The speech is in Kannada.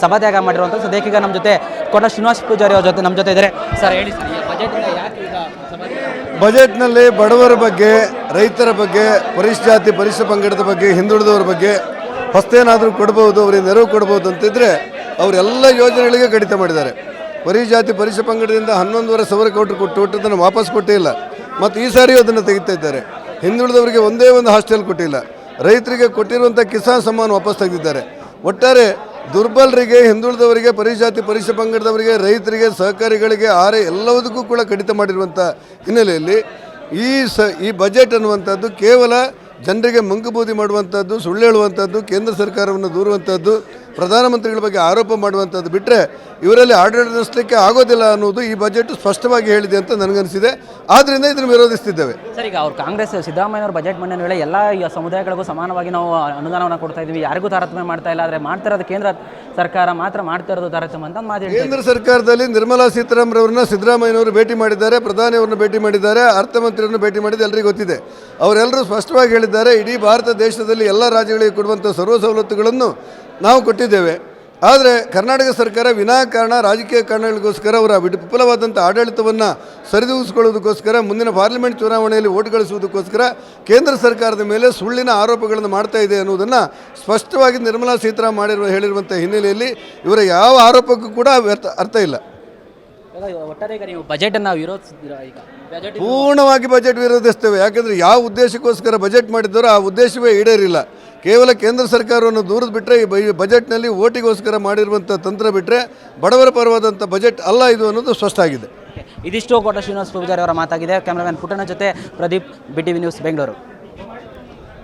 ಸಭಾತ್ಯಾಗ ಮಾಡಿರುವಂಥ ಸದ್ಯಕ್ಕೀಗ ನಮ್ಮ ಜೊತೆ ಕೋಟ ಶ್ರೀನಿವಾಸ ಪೂಜಾರಿ ಅವ್ರ ಜೊತೆ ನಮ್ಮ ಜೊತೆ ಇದ್ದಾರೆ. ಸರ್, ಹೇಳಿ ಸರ್ ಬಜೆಟ್ನಲ್ಲಿ ಬಡವರ ಬಗ್ಗೆ, ರೈತರ ಬಗ್ಗೆ ಪರಿಶ್ ಜಾತಿ ಪರಿಶಿಷ್ಟ ಪಂಗಡದ ಬಗ್ಗೆ, ಹಿಂದುಳಿದವರ ಬಗ್ಗೆ ಹೊಸ್ತೇನಾದರೂ ಕೊಡ್ಬೋದು, ಅವರಿಗೆ ನೆರವು ಕೊಡ್ಬೋದು ಅಂತಿದ್ರೆ ಅವರೆಲ್ಲ ಯೋಜನೆಗಳಿಗೆ ಕಡಿತ ಮಾಡಿದ್ದಾರೆ. ಪರಿಶಿಷ್ಟ ಜಾತಿ ಪರಿಶಿಷ್ಟ ಪಂಗಡದಿಂದ ಹನ್ನೊಂದುವರೆ ಸಾವಿರ ಕೋಟಿ ಕೊಟ್ಟು ಕೊಟ್ಟದನ್ನು ವಾಪಸ್ ಕೊಟ್ಟಿಲ್ಲ ಮತ್ತು ಈ ಸಾರಿಯೂ ಅದನ್ನು ತೆಗಿತಾ ಇದ್ದಾರೆ. ಹಿಂದುಳಿದವರಿಗೆ ಒಂದೇ ಒಂದು ಹಾಸ್ಟೆಲ್ ಕೊಟ್ಟಿಲ್ಲ. ರೈತರಿಗೆ ಕೊಟ್ಟಿರುವಂಥ ಕಿಸಾನ್ ಸಮ್ಮಾನ್ ವಾಪಸ್ ತೆಗೆದಿದ್ದಾರೆ. ಒಟ್ಟಾರೆ ದುರ್ಬಲರಿಗೆ, ಹಿಂದುಳಿದವರಿಗೆ, ಪರಿಜಾತಿ, ಪರಿಷ ಪಂಗಡದವರಿಗೆ, ರೈತರಿಗೆ, ಸಹಕಾರಿಗಳಿಗೆ ಆರೆ ಎಲ್ಲದಕ್ಕೂ ಕೂಡ ಕಡಿತ ಮಾಡಿರುವಂಥ ಹಿನ್ನೆಲೆಯಲ್ಲಿ ಈ ಸ, ಈ ಬಜೆಟ್ ಅನ್ನುವಂಥದ್ದು ಕೇವಲ ಜನರಿಗೆ ಮಂಕುಬೂದಿ ಮಾಡುವಂಥದ್ದು, ಸುಳ್ಳು ಹೇಳುವಂಥದ್ದು, ಕೇಂದ್ರ ಸರ್ಕಾರವನ್ನು ದೂರುವಂಥದ್ದು ಪ್ರಧಾನಮಂತ್ರಿಗಳ ಬಗ್ಗೆ ಆರೋಪ ಮಾಡುವಂಥದ್ದು ಬಿಟ್ಟರೆ ಇವರಲ್ಲಿ ಆಡಳಿತ ನಡೆಸಲಿಕ್ಕೆ ಆಗೋದಿಲ್ಲ ಅನ್ನೋದು ಈ ಬಜೆಟ್ ಸ್ಪಷ್ಟವಾಗಿ ಹೇಳಿದೆ ಅಂತ ನನಗನ್ನಿಸಿದೆ. ಆದ್ದರಿಂದ ಇದನ್ನು ವಿರೋಧಿಸ್ತಿದ್ದೇವೆ. ಸರ್ ಈಗ ಅವ್ರು ಕಾಂಗ್ರೆಸ್ ಸಿದ್ದರಾಮಯ್ಯವ್ರ ಬಜೆಟ್ ಮಂಡನೆ ವೇಳೆ ಎಲ್ಲ ಸಮುದಾಯಗಳಿಗೂ ಸಮಾನವಾಗಿ ನಾವು ಅನುದಾನವನ್ನು ಕೊಡ್ತಾ ಇದ್ದೀವಿ. ಯಾರಿಗೂ ತಾರತಮ್ಯ ಮಾಡ್ತಾ ಇಲ್ಲ. ಆದರೆ ಮಾಡ್ತಾ ಇರೋದು ಕೇಂದ್ರ ಸರ್ಕಾರ ಮಾತ್ರ ಮಾಡ್ತಾ ಇರೋದು ತಾರತಮ್ಯ ಅಂತ ಮಾತಾಡಿ ಕೇಂದ್ರ ಸರ್ಕಾರದಲ್ಲಿ ನಿರ್ಮಲಾ ಸೀತಾರಾಮನ್ ಅವರನ್ನ ಸಿದ್ದರಾಮಯ್ಯನವರು ಭೇಟಿ ಮಾಡಿದ್ದಾರೆ ಪ್ರಧಾನಿಯವರನ್ನು ಭೇಟಿ ಮಾಡಿದ್ದಾರೆ ಅರ್ಥಮಂತ್ರಿಯನ್ನು ಭೇಟಿ ಮಾಡಿದ್ದು ಎಲ್ಲರಿಗೂ ಗೊತ್ತಿದೆ. ಅವರೆಲ್ಲರೂ ಸ್ಪಷ್ಟವಾಗಿ ಹೇಳಿದ್ದಾರೆ ಇಡೀ ಭಾರತ ದೇಶದಲ್ಲಿ ಎಲ್ಲ ರಾಜ್ಯಗಳಿಗೆ ಕೊಡುವಂಥ ಸರ್ವ ಸವಲತ್ತುಗಳನ್ನು ನಾವು ಕೊಟ್ಟಿದ್ದೇವೆ. ಆದರೆ ಕರ್ನಾಟಕ ಸರ್ಕಾರ ವಿನಾಕಾರಣ ರಾಜಕೀಯ ಕಾರಣಗಳಿಗೋಸ್ಕರ ಅವರ ವಿಫಲವಾದಂಥ ಆಡಳಿತವನ್ನು ಸರಿದೂಗಿಸ್ಕೊಳ್ಳೋದಕ್ಕೋಸ್ಕರ ಮುಂದಿನ ಪಾರ್ಲಿಮೆಂಟ್ ಚುನಾವಣೆಯಲ್ಲಿ ಓಟ್ ಗಳಿಸುವುದಕ್ಕೋಸ್ಕರ ಕೇಂದ್ರ ಸರ್ಕಾರದ ಮೇಲೆ ಸುಳ್ಳಿನ ಆರೋಪಗಳನ್ನು ಮಾಡ್ತಾ ಇದೆ ಅನ್ನೋದನ್ನು ಸ್ಪಷ್ಟವಾಗಿ ನಿರ್ಮಲಾ ಸೀತಾರಾಮ್ ಮಾಡಿರುವ ಹೇಳಿರುವಂಥ ಹಿನ್ನೆಲೆಯಲ್ಲಿ ಇವರ ಯಾವ ಆರೋಪಕ್ಕೂ ಕೂಡ ವ್ಯರ್ಥ ಅರ್ಥ ಇಲ್ಲ. ಬಜೆಟನ್ನು ವಿರೋಧಿಸಿದ್ದೀರಾ ಈಗ? ಪೂರ್ಣವಾಗಿ ಬಜೆಟ್ ವಿರೋಧಿಸ್ತೇವೆ. ಯಾಕೆಂದರೆ ಯಾವ ಉದ್ದೇಶಕ್ಕೋಸ್ಕರ ಬಜೆಟ್ ಮಾಡಿದ್ದಾರೋ ಆ ಉದ್ದೇಶವೇ ಈಡೇರಿಲ್ಲ. ಕೇವಲ ಕೇಂದ್ರ ಸರ್ಕಾರವನ್ನು ದೂರದ ಬಿಟ್ಟರೆ ಈ ಬಜೆಟ್ನಲ್ಲಿ ಓಟಿಗೋಸ್ಕರ ಮಾಡಿರುವಂಥ ತಂತ್ರ ಬಿಟ್ಟರೆ ಬಡವರ ಪರವಾದಂಥ ಬಜೆಟ್ ಅಲ್ಲ ಇದು ಅನ್ನೋದು ಸ್ಪಷ್ಟ ಆಗಿದೆ ಇದಿಷ್ಟು ಕೋಟ ಶ್ರೀನಿವಾಸ ಪೂಜಾರಿ ಅವರ ಮಾತಾಗಿದೆ. ಕ್ಯಾಮ್ರಾಮನ್ ಪುಟ್ಟಣ ಜೊತೆ Pradeep B T V news, Bengaluru.